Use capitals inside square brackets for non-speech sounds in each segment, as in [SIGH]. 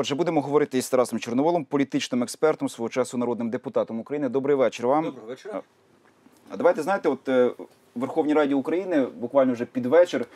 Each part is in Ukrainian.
Отже, будемо говорити із Тарасом Чорноволом, політичним експертом, свого часу народним депутатом України. Добрий вечір вам. Доброго вечора. А давайте знаєте, от е, в Верховній Раді України буквально вже під вечір,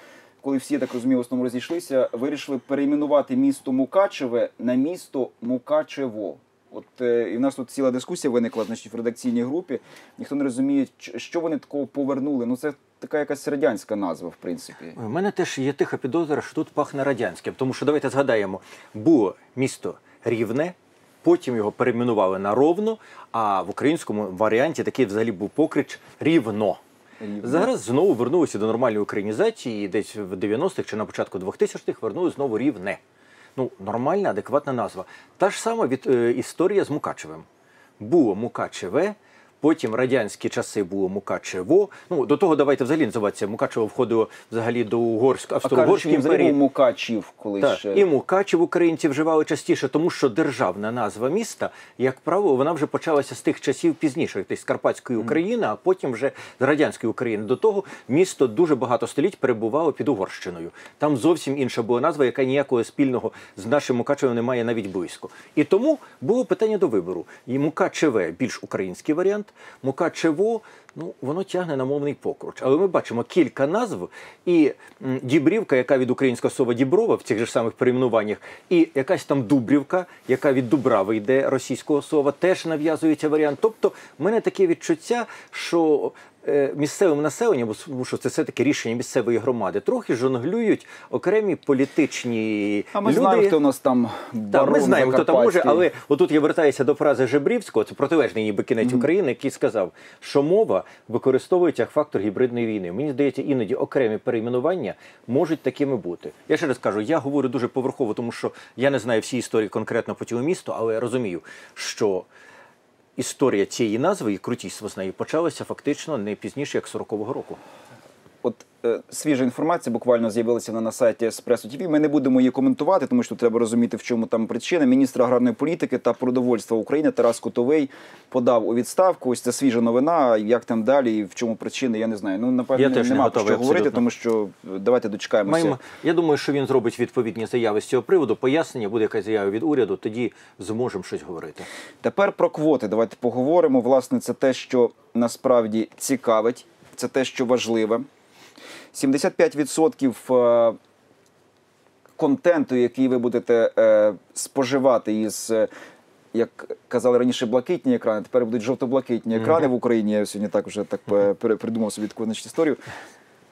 коли всі я так розумію, в основному розійшлися, вирішили перейменувати місто Мукачеве на місто Мукачево. От е, і в нас тут ціла дискусія виникла значить, в редакційній групі. Ніхто не розуміє, що вони такого повернули. Ну це така якась радянська назва, в принципі. У мене теж є тиха підозра, що тут пахне радянським. Тому що давайте згадаємо, було місто Рівне, потім його перейменували на Ровно, а в українському варіанті такий взагалі був покрич Рівно. Рівно. Зараз знову вернулися до нормальної українізації, і десь в 90-х чи на початку 2000-х вернули знову Рівне. Ну, нормальна, адекватна назва. Та ж сама від, е, історія з Мукачевим. Було Мукачеве, потім радянські часи було Мукачево. Ну, до того давайте взагалі називатися. Мукачево входило взагалі до що австро-угорської імперії. Мукачів колись Так, ще. і Мукачев українці вживали частіше, тому що державна назва міста, як правило, вона вже почалася з тих часів пізніше, тобто з Карпатської України, а потім вже з радянської України. До того місто дуже багато століть перебувало під Угорщиною. Там зовсім інша була назва, яка ніякого спільного з нашим Мукачевом не має навіть близько. І тому було питання до вибору. І Мукачеве більш український варіант, Мукачево. Ну, воно тягне на мовний покруч. Але ми бачимо кілька назв, і Дібрівка, яка від українського слова Діброва в цих же самих перейменуваннях, і якась там Дубрівка, яка від Дубрави йде російського слова, теж нав'язується варіант. Тобто, в мене таке відчуття, що місцевим населенням, тому що це все-таки рішення місцевої громади, трохи жонглюють окремі політичні А ми люди. знаємо, хто у нас там Так, ми знаємо, хто там може, але отут я вертаюся до фрази Жебрівського, це протилежний ніби кінець України, який сказав, що мова використовується як фактор гібридної війни. Мені здається, іноді окремі перейменування можуть такими бути. Я ще раз кажу, я говорю дуже поверхово, тому що я не знаю всі історії конкретно по цьому місту, але я розумію, що історія цієї назви і крутість з нею почалася фактично не пізніше як 40-го року. От е, свіжа інформація буквально з'явилася на, сайті Еспресо ТВ. Ми не будемо її коментувати, тому що треба розуміти, в чому там причина. Міністр аграрної політики та продовольства України Тарас Котовий подав у відставку. Ось це свіжа новина. Як там далі і в чому причина, я не знаю. Ну напевно, Я теж не готовий про що говорити, тому що е, давайте дочекаємося. Маємо, я думаю, що він зробить відповідні заяви з цього приводу. Пояснення буде якась заява від уряду, тоді зможемо щось говорити. Тепер про квоти. Давайте поговоримо. Власне, це те, що насправді цікавить, це те, що важливе. 75% е, контенту, який ви будете е, споживати із. е, Як казали раніше, блакитні екрани, тепер будуть жовто-блакитні екрани в Україні. Я сьогодні так вже так придумав собі таку значить, історію.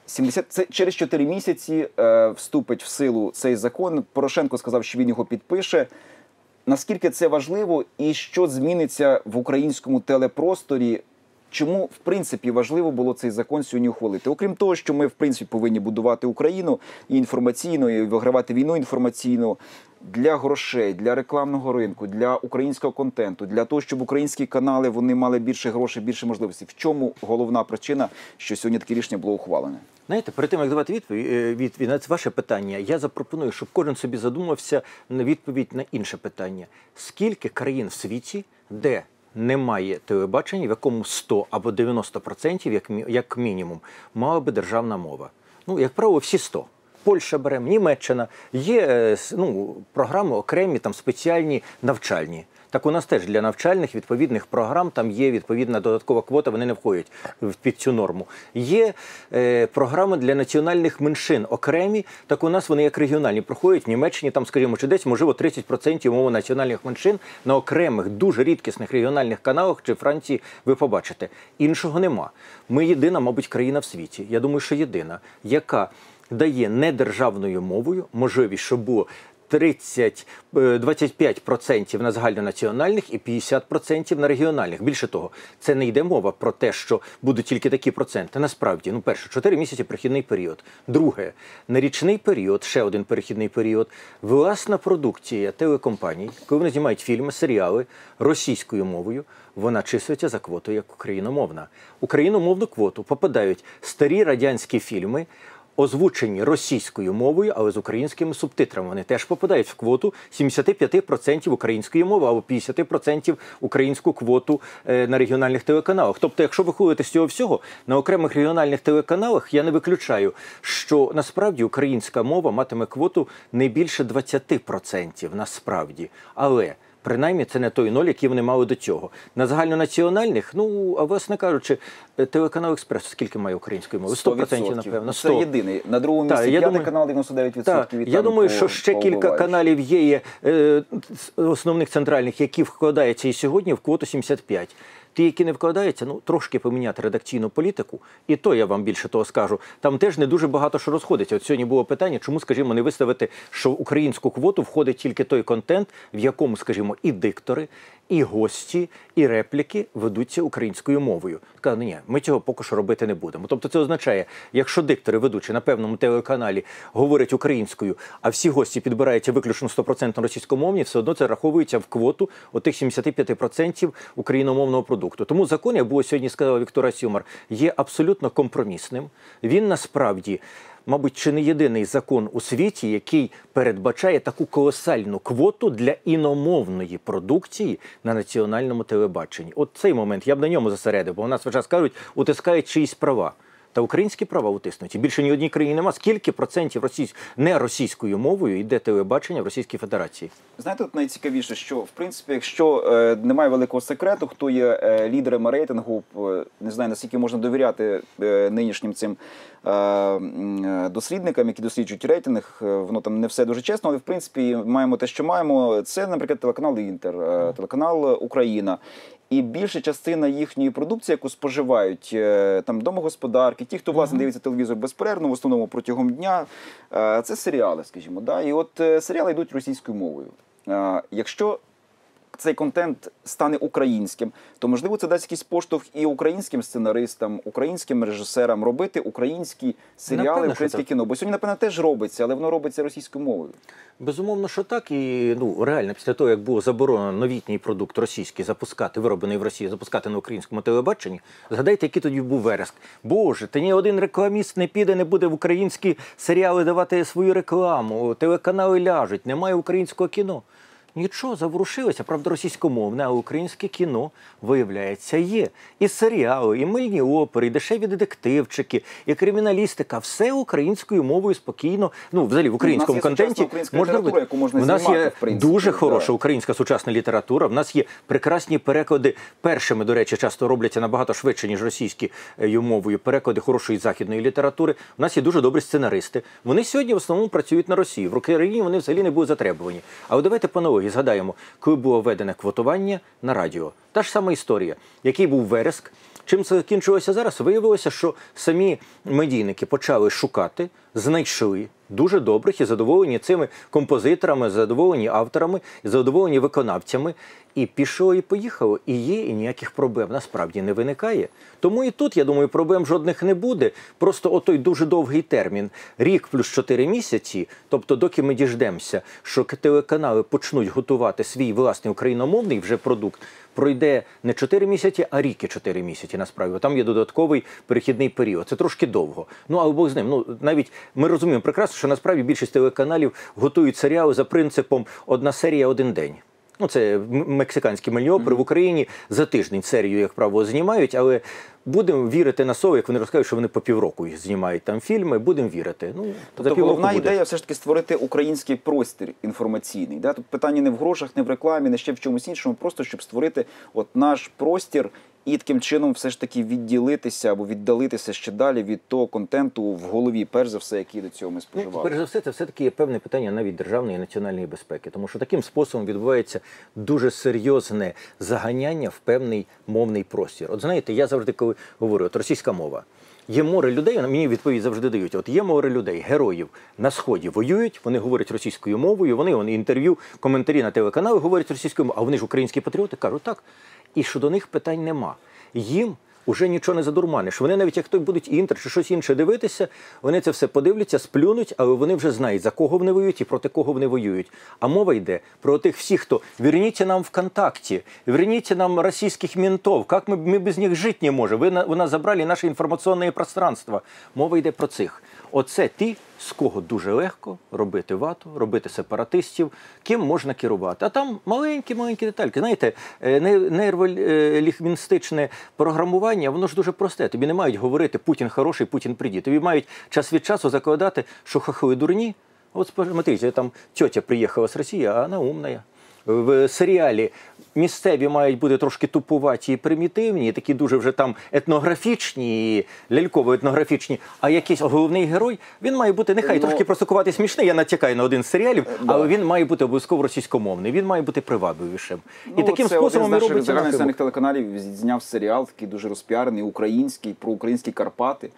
70, це через 4 місяці е, вступить в силу цей закон. Порошенко сказав, що він його підпише. Наскільки це важливо і що зміниться в українському телепросторі? Чому в принципі важливо було цей закон сьогодні ухвалити? Окрім того, що ми в принципі повинні будувати Україну і інформаційно, і вигравати війну інформаційно для грошей, для рекламного ринку, для українського контенту, для того, щоб українські канали вони мали більше грошей, більше можливостей. В чому головна причина, що сьогодні таке рішення було ухвалене? Знаєте, перед тим як давати відповідь, е, відповідь на ваше питання, я запропоную, щоб кожен собі задумався на відповідь на інше питання: скільки країн в світі, де немає телебачення, в якому 100 або 90% як, як мінімум мала би державна мова? Ну, як правило, всі 100. Польща беремо, Німеччина. Є е, ну, програми окремі, там спеціальні навчальні. Так у нас теж для навчальних відповідних програм там є відповідна додаткова квота, вони не входять під цю норму. Є е, програми для національних меншин окремі, так у нас вони як регіональні проходять в Німеччині, там, скажімо, чи десь, можливо, 30% мови національних меншин на окремих, дуже рідкісних регіональних каналах чи Франції ви побачите. Іншого нема. Ми єдина, мабуть, країна в світі. Я думаю, що єдина, яка дає недержавною мовою можливість, щоб було 30, е, 25% на загальнонаціональних і 50% на регіональних. Більше того, це не йде мова про те, що будуть тільки такі проценти. Насправді, ну перше, 4 місяці перехідний період. Друге, на річний період, ще один перехідний період, власна продукція телекомпаній, коли вони знімають фільми, серіали російською мовою, вона числиться за квотою як україномовна. Україномовну квоту попадають старі радянські фільми озвучені російською мовою, але з українськими субтитрами. Вони теж попадають в квоту 75% української мови або 50% українську квоту е, на регіональних телеканалах. Тобто, якщо виходити з цього всього, на окремих регіональних телеканалах я не виключаю, що насправді українська мова матиме квоту не більше 20% насправді. Але Принаймні, це не той ноль, який вони мали до цього. На загальнонаціональних, ну а власне кажучи, телеканал Експрес скільки має української мови? 100%, напевно. 100. Це єдиний. На другому місці п'ятий думаю- канал 99%. Так, від я думаю, по- що ще по кілька каналів є, є е, основних центральних, які вкладаються і сьогодні в квоту 75. Ті, які не вкладаються, ну трошки поміняти редакційну політику, і то я вам більше того скажу. Там теж не дуже багато що розходиться. От сьогодні було питання, чому, скажімо, не виставити, що в українську квоту входить тільки той контент, в якому, скажімо, і диктори, і гості, і репліки ведуться українською мовою. Сказали, ні, ми цього поки що робити не будемо. Тобто це означає, якщо диктори ведучі на певному телеканалі говорять українською, а всі гості підбираються виключно 100% російськомовні, все одно це раховується в квоту отих 75% україномовного продукту. Тому закон, як було сьогодні сказала Віктора Сюмар, є абсолютно компромісним. Він насправді. Мабуть, чи не єдиний закон у світі, який передбачає таку колосальну квоту для іномовної продукції на національному телебаченні. От цей момент я б на ньому зосередив, бо у нас час кажуть, утискають чиїсь права. Та українські права утиснуті. Більше ні одній країні нема. Скільки процентів російсь... не російською мовою йде телебачення в Російській Федерації? Знаєте, тут найцікавіше, що в принципі, якщо е, немає великого секрету, хто є е, лідерами рейтингу, е, не знаю наскільки можна довіряти е, нинішнім цим е, дослідникам, які досліджують рейтинг, воно там не все дуже чесно, але в принципі маємо те, що маємо. Це, наприклад, телеканал Інтер, телеканал Україна. І більша частина їхньої продукції, яку споживають е, там домогосподарки, ті, хто власне дивиться телевізор безперервно, в основному протягом дня, е, це серіали, скажімо. Да? І от е, серіали йдуть російською мовою. Якщо цей контент стане українським, то можливо це дасть якийсь поштовх і українським сценаристам, українським режисерам робити українські серіали, Напевно, українське кіно. Бо сьогодні, напевно, теж робиться, але воно робиться російською мовою. Безумовно, що так. І ну реально, після того, як було заборонено новітній продукт російський запускати, вироблений в Росії, запускати на українському телебаченні, згадайте, який тоді був вереск. Боже, та ні один рекламіст не піде, не буде в українські серіали давати свою рекламу. Телеканали ляжуть, немає українського кіно. Нічого, заворушилося, правда, російськомовне, а українське кіно, виявляється, є. І серіали, і мильні опери, і дешеві детективчики, і криміналістика. Все українською мовою спокійно. Ну, взагалі, в українському сучасна контенті можна робити. яку можна У нас знімати, є в принципі, дуже да. хороша українська сучасна література. В нас є прекрасні переклади. Першими, до речі, часто робляться набагато швидше, ніж російські е, мовою. Переклади хорошої західної літератури. У нас є дуже добрі сценаристи. Вони сьогодні в основному працюють на Росії. В Україні вони взагалі не були затребувані. Але давайте по аналогії згадаємо, коли було введене квотування на радіо. Та ж сама історія, який був вереск. Чим це закінчилося зараз? Виявилося, що самі медійники почали шукати, знайшли дуже добрих і задоволені цими композиторами, задоволені авторами, задоволені виконавцями. І пішло, і поїхало, і є, і ніяких проблем насправді не виникає. Тому і тут, я думаю, проблем жодних не буде. Просто отой дуже довгий термін, рік плюс 4 місяці, тобто, доки ми діждемося, що телеканали почнуть готувати свій власний україномовний вже продукт, пройде не 4 місяці, а рік і 4 місяці. Насправді, там є додатковий перехідний період. Це трошки довго. Ну але Бог з ним. Ну навіть ми розуміємо прекрасно, що насправді більшість телеканалів готують серіали за принципом одна серія один день. Ну, це мексиканські мексиканські мильні опери в Україні за тиждень серію, як правило, знімають, але будемо вірити на слово, як вони розкажуть, що вони по півроку їх знімають там фільми. Будемо вірити. Ну, Тобто головна буде. ідея все ж таки створити український простір інформаційний. Да? Тут питання не в грошах, не в рекламі, не ще в чомусь іншому, просто щоб створити от наш простір і таким чином все ж таки відділитися або віддалитися ще далі від того контенту в голові, перш за все, який до цього ми Ну, споживали. перш за все, це все-таки є певне питання навіть державної і національної безпеки, тому що таким способом відбувається дуже серйозне заганяння в певний мовний простір. От знаєте, я завжди коли говорю, от російська мова. Є море людей, мені відповідь завжди дають. От є море людей, героїв на сході воюють, вони говорять російською мовою, вони, вони інтерв'ю, коментарі на телеканали говорять російською мовою, а вони ж українські патріоти кажуть так. І що до них питань нема. Їм уже нічого не задурманиш. Вони навіть як той будуть інтер чи щось інше дивитися, вони це все подивляться, сплюнуть, але вони вже знають, за кого вони воюють і проти кого вони воюють. А мова йде про тих всіх, хто верніться нам ВКонтакті, верніться нам російських ментов, як ми, ми без них жити не можемо. Ви на, ви нас забрали наше інформаційне пространство. Мова йде про цих. Оце ті, з кого дуже легко робити вату, робити сепаратистів, ким можна керувати. А там маленькі-маленькі детальки. Знаєте, е, не- нейролінгвістичне програмування, воно ж дуже просте. Тобі не мають говорити Путін хороший, Путін приді. Тобі мають час від часу закладати, що хахли дурні. От смотрите, там тетя приїхала з Росії, а вона умна. В серіалі місцеві мають бути трошки тупуваті і примітивні, і такі дуже вже там етнографічні, і ляльково-етнографічні. А якийсь головний герой він має бути нехай Ну, трошки простокувати смішний. Я натякаю на один з серіалів, да. але він має бути обов'язково російськомовний. Він має бути привабливішим. і Ну, таким це способом і один робиться загальних телеканалів зняв серіал, такий дуже розпіарений, український, про українські Карпати.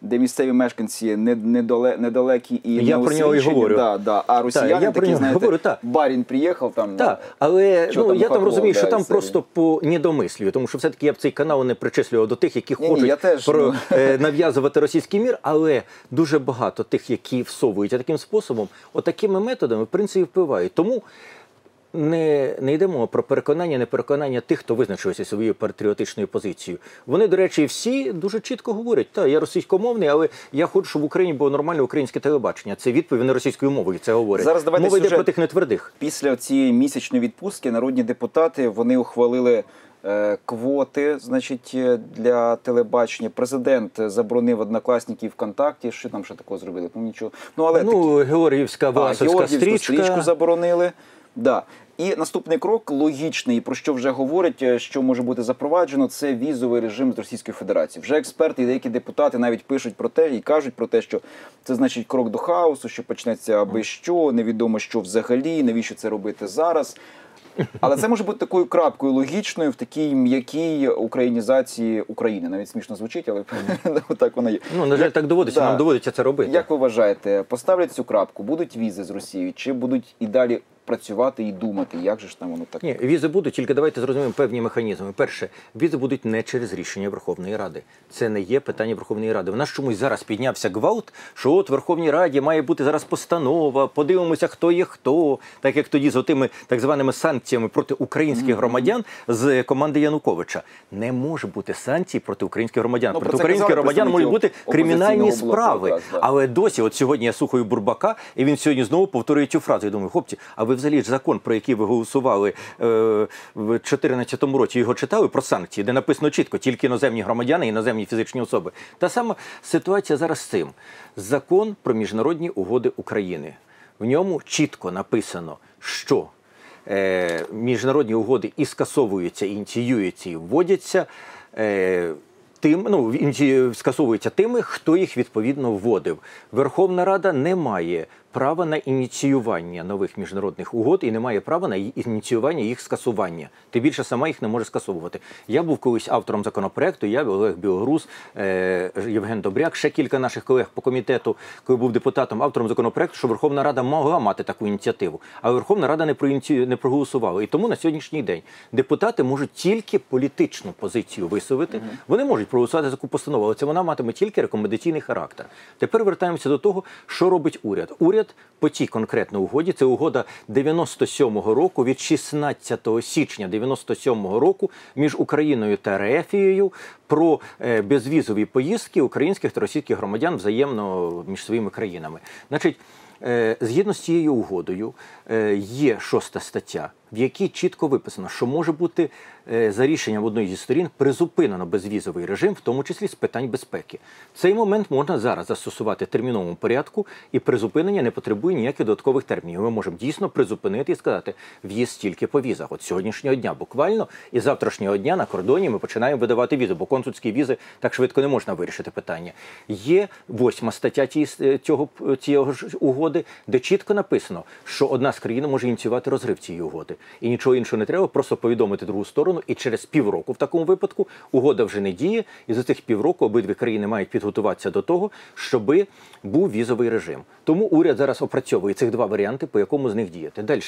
Де місцеві мешканці не- недале, недалекі і Я про нього і говорю. Да, да. А росіяни я про такі, нього знаєте, говорю, так. барін приїхав там. Так, але Що ну, там я там розумію, що там просто по недомислію, тому що все-таки я б цей канал не причислював до тих, які Ні-ні, хочуть я теж, про, ну. е, нав'язувати російський мір, але дуже багато тих, які всовують таким способом, отакими методами, в принципі, впливають. Тому не, не йдемо про переконання, не переконання тих, хто визначився своєю патріотичною позицією. Вони, до речі, всі дуже чітко говорять: так, я російськомовний, але я хочу, щоб в Україні було нормальне українське телебачення. Це відповідь вони російською мовою. Це говорять. Зараз давайте Мова йде про тих нетвердих. Після цієї місячної відпустки народні депутати вони ухвалили е, квоти, значить, для телебачення. Президент заборонив однокласників ВКонтакті. Що там ще такого зробили? Ну нічого. Ну але такі- Ну, Георгіївська А, Георгіївську стрічка. стрічку заборонили. Да. І наступний крок логічний, про що вже говорять, е, що може бути запроваджено, це візовий режим з Російської Федерації. Вже експерти і деякі депутати навіть пишуть про те і кажуть про те, що це значить крок до хаосу, що почнеться аби що, невідомо що взагалі, навіщо це робити зараз. Але це може бути такою крапкою логічною в такій м'якій українізації України. Навіть смішно звучить, але [LAUGHS] так воно є. Ну, на жаль, так доводиться, нам доводиться це робити. Як ви вважаєте, поставлять цю крапку, будуть візи з Росією, чи будуть і далі працювати і думати, як же ж там воно так? Ні, візи будуть, тільки давайте зрозуміємо певні механізми. Перше, візи будуть не через рішення Верховної Ради. Це не є питання Верховної Ради. В нас чомусь зараз піднявся гвалт, що от в Верховній Раді має бути зараз постанова, подивимося, хто є хто, так як тоді з отими так званими санкціями проти українських громадян з команди Януковича. Не може бути санкцій проти українських громадян. Ну, проти українських громадян можуть бути кримінальні справи. якраз, да. Але досі, от сьогодні я слухаю Бурбака, і він сьогодні знову повторює цю фразу. Я думаю, хлопці, а ви взагалі ж закон, про який ви голосували е, в 2014 році, його читали про санкції, де написано чітко тільки іноземні громадяни, іноземні фізичні особи. Та сама ситуація зараз з цим. Закон про міжнародні угоди України. В ньому чітко написано, що е, міжнародні угоди і скасовуються, і ініціюються, і вводяться. Е, Тим ну скасовуються тими, хто їх відповідно вводив. Верховна Рада не має права на ініціювання нових міжнародних угод і не має права на ініціювання їх скасування. Тим більше сама їх не може скасовувати. Я був колись автором законопроекту. Я Олег Білогруз, е, Євген Добряк, ще кілька наших колег по комітету, коли був депутатом, автором законопроекту, що Верховна Рада могла мати таку ініціативу, але Верховна Рада не не проголосувала. І тому на сьогоднішній день депутати можуть тільки політичну позицію висовити. Вони можуть проголосувати за таку постанову, але це вона матиме тільки рекомендаційний характер. Тепер вертаємося до того, що робить уряд. Уряд по тій конкретно угоді, це угода 97-го року від 16 січня 97-го року між Україною та Рефією про е, безвізові поїздки українських та російських громадян взаємно між своїми країнами. Значить, е, згідно з цією угодою е, є шоста стаття, в якій чітко виписано, що може бути е, за рішенням одної зі сторін призупинено безвізовий режим, в тому числі з питань безпеки. Цей момент можна зараз застосувати терміновому порядку, і призупинення не потребує ніяких додаткових термінів. Ми можемо дійсно призупинити і сказати в'їзд тільки по візах. От сьогоднішнього дня буквально і завтрашнього дня на кордоні ми починаємо видавати візи, бо консульські візи так швидко не можна вирішити питання. Є восьма стаття тієї- цього ж угоди, де чітко написано, що одна з країн може ініціювати розрив цієї угоди. І нічого іншого не треба, просто повідомити другу сторону. І через півроку в такому випадку угода вже не діє. І за цих півроку обидві країни мають підготуватися до того, щоби був візовий режим. Тому уряд зараз опрацьовує цих два варіанти, по якому з них діяти. Далі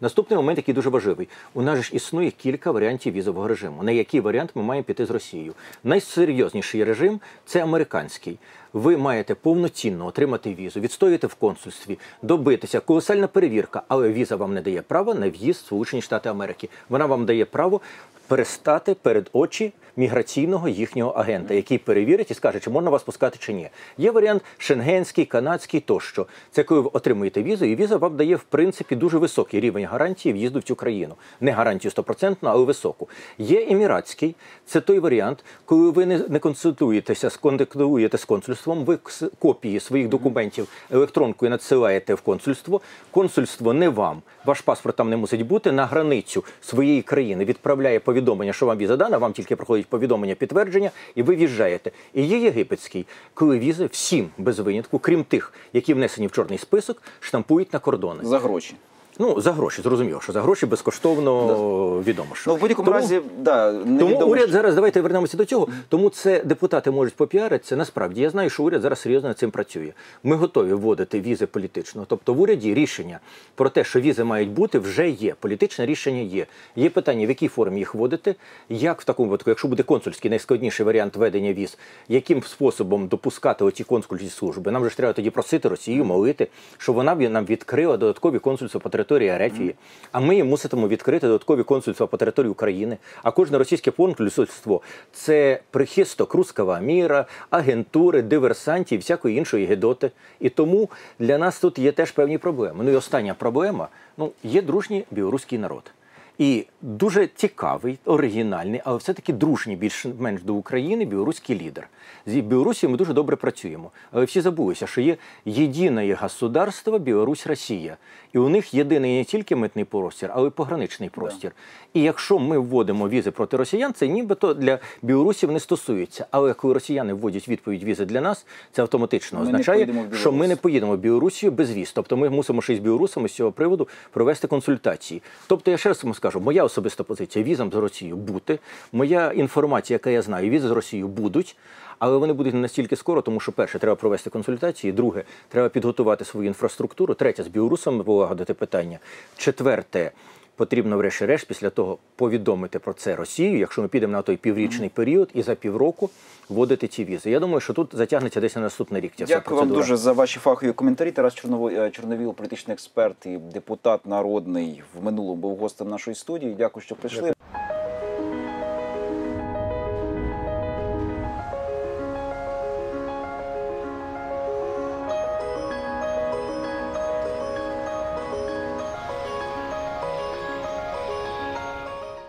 наступний момент, який дуже важливий. У нас ж існує кілька варіантів візового режиму. На який варіант ми маємо піти з Росією? Найсерйозніший режим це американський. Ви маєте повноцінно отримати візу, відстояти в консульстві, добитися, колосальна перевірка, але віза вам не дає права на в'їзд в Сполучені Штати Америки. Вона вам дає право перестати перед очі міграційного їхнього агента, який перевірить і скаже, чи можна вас пускати чи ні. Є варіант шенгенський, канадський тощо. Це коли ви отримуєте візу, і віза вам дає в принципі дуже високий рівень гарантії в'їзду в цю країну. Не гарантію стопроцентну, але високу. Є еміратський, це той варіант, коли ви не, консультуєтеся, сконтактуєте з консульством, ви копії своїх документів електронкою надсилаєте в консульство. Консульство не вам, ваш паспорт там не мусить бути на границю своєї країни. Відправляє повідомлення, що вам віза дана, вам тільки проходить повідомлення підтвердження, і ви в'їжджаєте. І є єгипетський, коли візи всім без винятку, крім тих, які внесені в чорний список, штампують на кордони. За гроші. Ну за гроші, зрозуміло, що за гроші безкоштовно відомо. Що Ну, в будь-якому разі, да, тому невідомо, уряд що- зараз давайте вернемося до цього. Тому це депутати можуть попіаритися. Насправді я знаю, що уряд зараз серйозно над цим працює. Ми готові вводити візи політично. Тобто в уряді рішення про те, що візи мають бути, вже є. Політичне рішення є. Є питання, в якій формі їх вводити, як в такому випадку, якщо буде консульський найскладніший варіант ведення віз, яким способом допускати оці консульські служби. Нам же ж треба тоді просити Росію, молити, щоб вона нам відкрила додаткові консульства по території Арефії. А ми мусимо відкрити додаткові консульства по території України. А кожне російське консульство це прихисток руского міра, агентури, диверсантів, всякої іншої гедоти. І тому для нас тут є теж певні проблеми. Ну і остання проблема: ну є дружній білоруський народ. І дуже цікавий, оригінальний, але все-таки дружній більш-менш до України білоруський лідер. З Білорусі ми дуже добре працюємо. Але всі забулися, що є єдине государство Білорусь-Росія. І у них єдиний не тільки митний простір, але й пограничний простір. І якщо ми вводимо візи проти росіян, це нібито для білорусів не стосується. Але коли росіяни вводять відповідь візи для нас, це автоматично Ми означає, що ми не поїдемо в Білорусію без віз. Тобто ми мусимо ще з білорусами з цього приводу провести консультації. Тобто, я ще раз вам скажу, моя особиста позиція візам з Росією бути. Моя інформація, яка я знаю, візи з Росією будуть. Але вони будуть не настільки скоро, тому що перше, треба провести консультації. Друге, треба підготувати свою інфраструктуру. Третє, з білорусами полагодити питання. Четверте, потрібно, врешті-решт, після того повідомити про це Росію, якщо ми підемо на той піврічний період, і за півроку вводити ці візи. Я думаю, що тут затягнеться десь на наступний рік. Ця вся Дякую вам дуже за ваші фахові коментарі. Тарас Чорново- е, Чорновіл, політичний експерт і депутат народний в минулому був гостем нашої студії. Дякую, що прийшли.